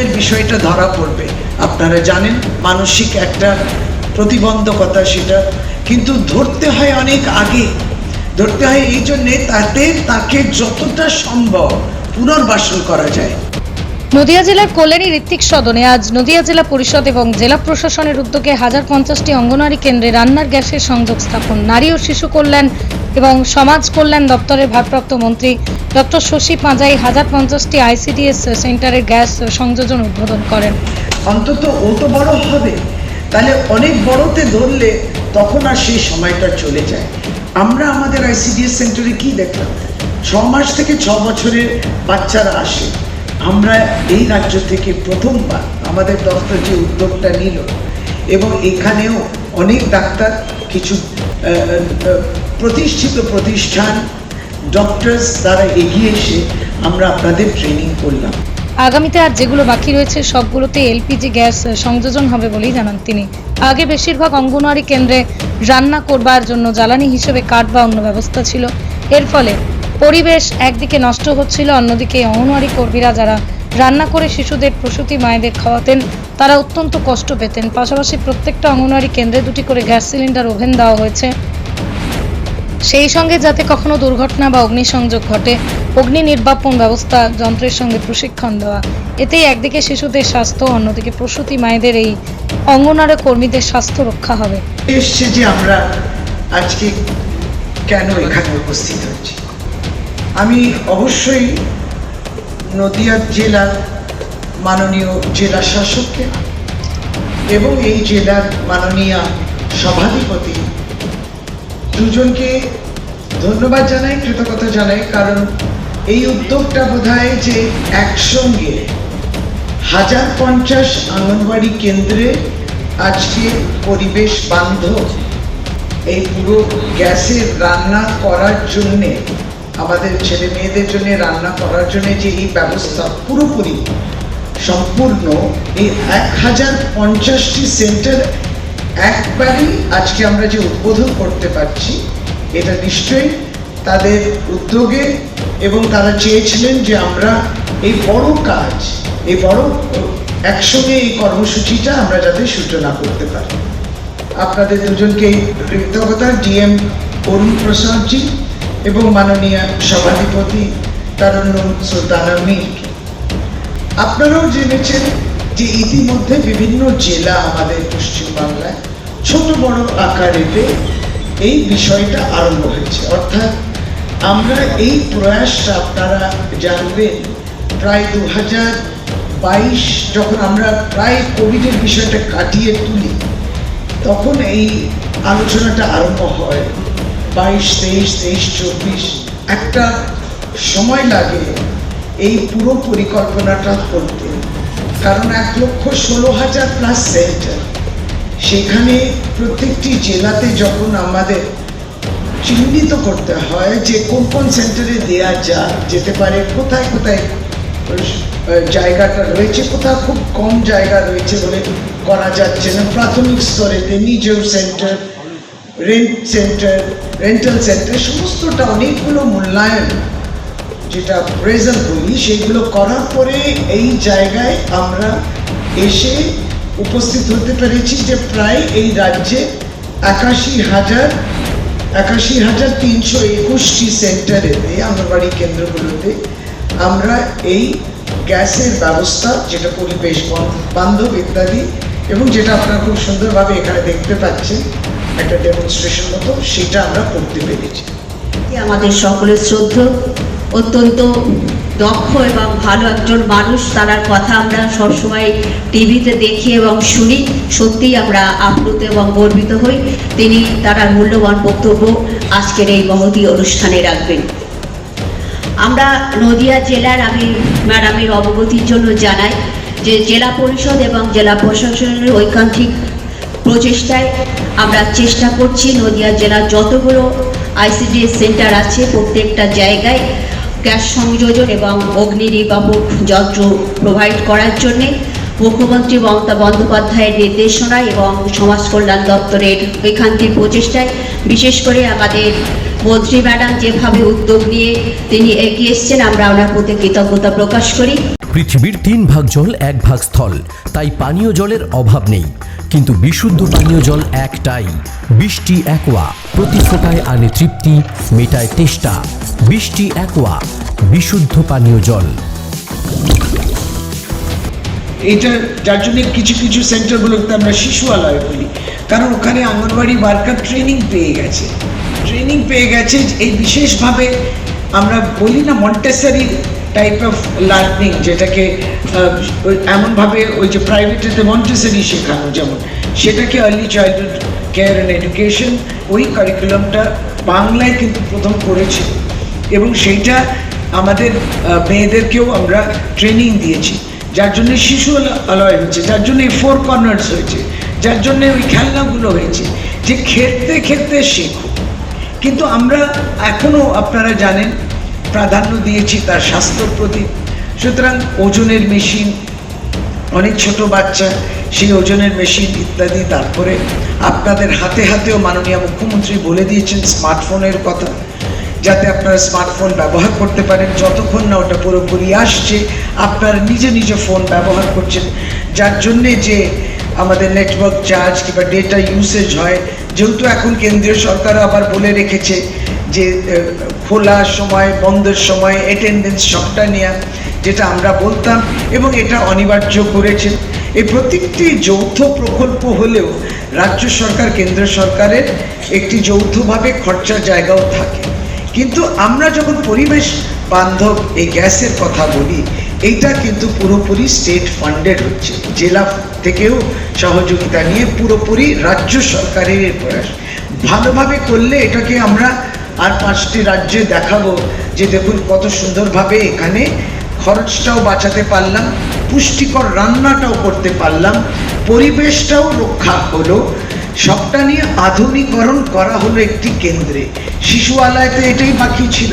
প্রথমের বিষয়টা ধরা পড়বে? আপনারা জানেন, মানসিক একটা প্রতিবন্ধকতা সেটা। কিন্তু ধরতে হয় অনেক আগে। ধরতে হয় এই জন্যে তাতে তাকে যতটা সম্ভব পুনর্বাসন করা যায়। নদিয়া জেলার কল্যাণী ঋত্বিক সদনে আজ নদিয়া জেলা পরিষদ এবং জেলা প্রশাসনের উদ্যোগে হাজার পঞ্চাশটি অঙ্গনওয়াড়ি কেন্দ্রে রান্নার গ্যাসের সংযোগ স্থাপন, নারী ও শিশু কল্যাণ এবং সমাজ কল্যাণ দপ্তরের ভারপ্রাপ্ত মন্ত্রী ডক্টর শশী পাঁজাই হাজার পঞ্চাশটি আইসিডিএস সেন্টারের গ্যাস সংযোজন উদ্বোধন করেন। অন্তত ও তো বড় হবে। তাহলে অনেক বড়তে ধরলে তখন আর সেই সময়টা চলে যায়। আমরা আমাদের আইসিডিএস সেন্টারে কি দেখলাম? ছ মাস থেকে ছ বছরের বাচ্চারা আসে। আমরা এই রাজ্য থেকে প্রথমবার আমাদের দপ্তর যে উদ্যোগটা নিল এবং এখানেও অনেক ডাক্তার, কিছু প্রতিষ্ঠিত প্রতিষ্ঠান ডক্টরস দ্বারা এগিয়ে এসে আমরা আপনাদের ট্রেনিং করলাম। আগামীতে আর যেগুলো বাকি রয়েছে, সবগুলোতে এলপিজি গ্যাস সংযোজন হবে বলেই জানান তিনি। আগে বেশিরভাগ অঙ্গনওয়াড়ি কেন্দ্রে রান্না করবার জন্য জ্বালানি হিসেবে কাঠ বা অন্য ব্যবস্থা ছিল। এর ফলে পরিবেশ একদিকে নষ্ট হচ্ছিল, অন্যদিকে অঙ্গনওয়াড়ি কর্মীরা যারা রান্না করে শিশুদের প্রসূতি মায়েদের খাওয়াতেন, তারা অত্যন্ত কষ্ট পেতেন। পাশাপাশি প্রত্যেকটা অঙ্গনওয়াড়ি কেন্দ্রে দুটি করে গ্যাস সিলিন্ডার ওভেন দেওয়া হয়েছে। সেই সঙ্গে যাতে কখনো দুর্ঘটনা বা অগ্নিসংযোগ ঘটে, অগ্নি নির্বাপন ব্যবস্থা যন্ত্রের সঙ্গে প্রশিক্ষণ দেওয়া। এতেই একদিকে শিশুদের স্বাস্থ্য, অন্যদিকে প্রসূতি মায়েদের এই অঙ্গনারী কর্মীদের স্বাস্থ্য রক্ষা হবে। এসছে যে আমরা আজকে কেন এখানে উপস্থিত হচ্ছি আমি অবশ্যই নদিয়া জেলার মাননীয় জেলা শাসককে এবং এই জেলার মাননীয় সভাধিপতি দুজনকে ধন্যবাদ জানাই, কৃতজ্ঞতা জানাই, কারণ এই উদ্যোগটা বোধহয় যে একসঙ্গে হাজার পঞ্চাশ আঙ্গনবাড়ি কেন্দ্রে আজকে পরিবেশ বান্ধব, এই পুরো গ্যাসের রান্না করার জন্যে আমাদের ছেলে মেয়েদের জন্য, রান্না করার জন্য যে এই ব্যবস্থা পুরোপুরি সম্পূর্ণ, এই এক হাজার পঞ্চাশটি সেন্টার একবারই আজকে আমরা যে উদ্বোধন করতে পারছি, এটা নিশ্চয়ই তাদের উদ্যোগে এবং তারা চেয়েছিলেন যে আমরা এই বড় কাজ, এই বড় একসঙ্গে এই কর্মসূচিটা আমরা যাতে সূচনা করতে পারি। আপনাদের দুজনকে কৃতজ্ঞতা, ডিএম অরুণ প্রসাদজি। এবং মাননীয় সভাধিপতি তারুণ্যম সুলতানা মীরকে আপনারাও জেনেছেন যে ইতিমধ্যে বিভিন্ন জেলা আমাদের পশ্চিমবাংলায় ছোট বড় আকারেতে এই বিষয়টা আরম্ভ হয়েছে। অর্থাৎ আমরা এই প্রয়াসটা আপনারা জানবেন প্রায় দু হাজার বাইশ, যখন আমরা প্রায় কোভিডের বিষয়টা কাটিয়ে তুলি, তখন এই আলোচনাটা আরম্ভ হয়। বাইশ, তেইশ তেইশ, চব্বিশ। একটা সময় লাগে এই পুরো পরিকল্পনাটা করতে। কারণ এক লক্ষ ষোলো হাজার প্লাস সেন্টার সেখানে প্রত্যেকটি জেলাতে যখন আমাদের চিহ্নিত করতে হয় যে কোন কোন সেন্টারে দেওয়া যা যেতে পারে কোথায় কোথায় জায়গাটা রয়েছে, কোথাও খুব কম জায়গা রয়েছে বলে করা যাচ্ছে না। প্রাথমিক স্তরেতে নিজেও centre rent centre rental centre সমস্তটা অনেকগুলো মূল্যায়ন যেটা প্রেজেন্ট বলি, সেগুলো করার পরে এই জায়গায় আমরা এসে উপস্থিত হতে পেরেছি যে প্রায় এই রাজ্যে একাশি হাজার একাশি হাজার তিনশো একুশটি সেন্টারেতে আঙ্গনবাড়ি কেন্দ্রগুলোতে আমরা এই গ্যাসের ব্যবস্থা, যেটা পরিবেশ বন- বান্ধব ইত্যাদি, এবং যেটা আপনারা খুব সুন্দরভাবে এখানে দেখতে পাচ্ছেন একটা ডেমনস্ট্রেশন মতো সেটা আমরা করতে পেরেছি। আমাদের সকলের শ্রদ্ধ, অত্যন্ত দক্ষ এবং ভালো একজন মানুষ তার কথা আমরা সবসময় টিভিতে দেখি এবং শুনি। সত্যিই আমরা আপ্লুত এবং গর্বিত হই। তিনি তার মূল্যবান বক্তব্য আজকের এই মহতি অনুষ্ঠানে রাখবেন। আমরা নদিয়া জেলার আমি ম্যাডামের অবগতির জন্য জানাই যে জেলা পরিষদ এবং জেলা প্রশাসনের ঐকান্তিক প্রচেষ্টায় আমরা চেষ্টা করছি নদিয়া জেলার যতগুলো আইসিডিএস সেন্টার আছে প্রত্যেকটা জায়গায় গ্যাস সংযোজন এবং অগ্নি নির্বাপক যন্ত্র প্রোভাইড করার জন্যে মুখ্যমন্ত্রী মমতা বন্দ্যোপাধ্যায়ের নির্দেশনায় এবং সমাজ কল্যাণ দপ্তরের ঐকান্তিক প্রচেষ্টায় বিশেষ করে আমাদের মন্ত্রী ম্যাডাম যেভাবে উদ্যোগ নিয়ে তিনি এগিয়ে এসছেন আমরা ওনার প্রতি কৃতজ্ঞতা প্রকাশ করি। পৃথিবীর তিন ভাগ জল এক ভাগ স্থল। তাই পানীয় জলের অভাব নেই। কিন্তু বিশুদ্ধ পানীয় জল একটাই। বৃষ্টি একোয়া। প্রতি ফোটায় আনে তৃপ্তি মেটায় তেষ্টা। বৃষ্টি একোয়া। বিশুদ্ধ পানীয় জল। এটা যার জন্য কিছু কিছু সেন্টারগুলোতে আমরা শিশু আলয় বলি। কারণ ওখানে অঙ্গনবাড়ি ওয়ার্কার ট্রেনিং পেয়ে গেছে। ট্রেনিং পেয়ে গেছে, এই বিশেষভাবে আমরা বলি না মন্টেসারি টাইপ অফ লার্নিং যেটাকে এমনভাবে ওই যে প্রাইভেটেতে মন্টেসারি শেখানো যেমন, সেটাকে early childhood care and education ওই কারিকুলামটা বাংলায় কিন্তু প্রথম করেছে। এবং সেইটা আমাদের মেয়েদেরকেও আমরা ট্রেনিং দিয়েছি। যার জন্য শিশু আলয় হয়েছে, যার জন্য এই ফোর কর্নার্স হয়েছে, যার জন্য ওই খেলনাগুলো হয়েছে। যে খেলতে খেলতে শেখো কিন্তু আমরা এখনও আপনারা জানেন, প্রাধান্য দিয়েছি তার স্বাস্থ্যর প্রতি। সুতরাং ওজনের মেশিন অনেক ছোট বাচ্চা, সেই ওজনের মেশিন ইত্যাদি, তারপরে আপনাদের হাতে হাতেও মাননীয় মুখ্যমন্ত্রী বলে দিয়েছেন স্মার্টফোনের কথা, যাতে আপনারা স্মার্টফোন ব্যবহার করতে পারেন। যতক্ষণ না ওটা পুরোপুরি আসছে, আপনারা নিজে নিজে ফোন ব্যবহার করছেন, যার জন্যে যে আমাদের নেটওয়ার্ক চার্জ কিংবা ডেটা ইউসেজ হয়, যেহেতু এখন কেন্দ্রীয় সরকার আবার বলে রেখেছে যে খোলার সময়, বন্ধের সময় অ্যাটেন্ডেন্স সবটা নেওয়া যেটা আমরা বলতাম এবং এটা অনিবার্য করেছে। এই প্রত্যেকটি যৌথ প্রকল্প হলেও রাজ্য সরকার, কেন্দ্র সরকারের একটি যৌথভাবে খরচার জায়গাও থাকে। কিন্তু আমরা যখন পরিবেশ বান্ধব, এই গ্যাসের কথা বলি এইটা কিন্তু পুরোপুরি স্টেট ফান্ডেড হচ্ছে। জেলা থেকেও সহযোগিতা নিয়ে পুরোপুরি রাজ্য সরকারের প্রয়াস। ভালোভাবে করলে এটাকে আমরা আর পাঁচটি রাজ্যে দেখাবো যে দেখুন কত সুন্দরভাবে এখানে খরচটাও বাঁচাতে পারলাম, পুষ্টিকর রান্নাটাও করতে পারলাম, পরিবেশটাও রক্ষা হলো। সবটা নিয়ে আধুনিকরণ করা হলো একটি কেন্দ্রে। শিশু আলয়তে এটাই বাকি ছিল।